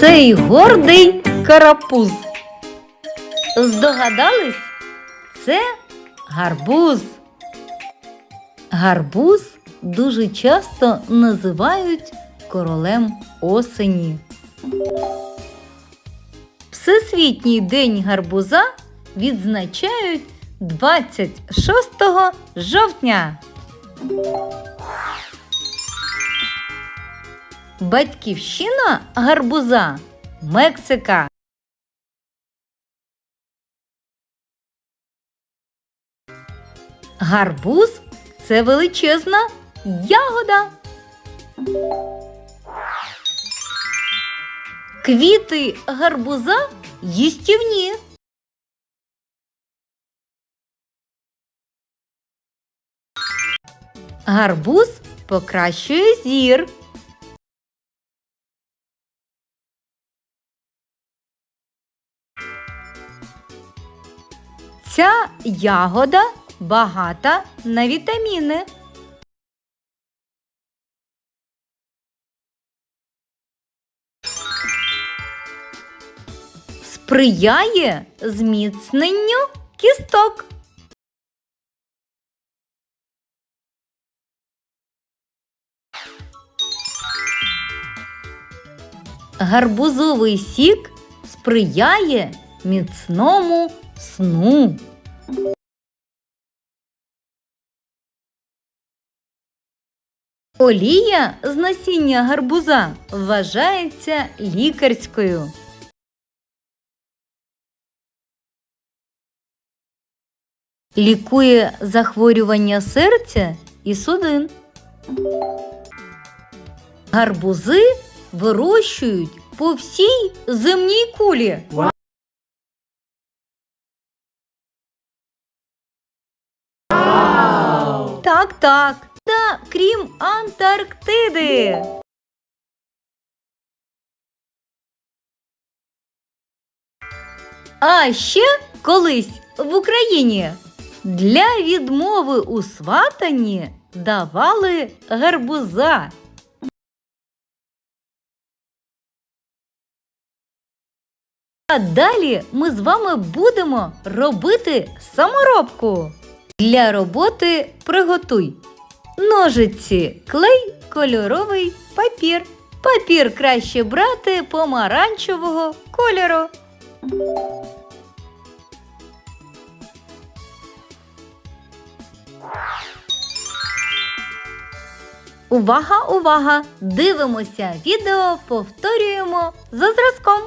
цей гордий карапуз? Здогадались? Це гарбуз. Гарбуз дуже часто називають королем осені. Всесвітній день гарбуза відзначають 26 жовтня. Батьківщина гарбуза Мексика. Гарбуз це величезна ягода. Квіти гарбуза їстівні. Гарбуз покращує зір. Ця ягода багата на вітаміни. Сприяє зміцненню кісток. Гарбузовий сік сприяє міцному сну. Олія з насіння гарбуза вважається лікарською. Лікує захворювання серця і судин. Гарбузи вирощують по всій земній кулі. Так, так. Та крім Антарктиди. А ще колись в Україні для відмови у сватанні давали гарбуза. А далі ми з вами будемо робити саморобку. Для роботи приготуй ножиці, клей, кольоровий папір. Папір краще брати помаранчевого кольору. Увага, увага! Дивимося відео, повторюємо за зразком.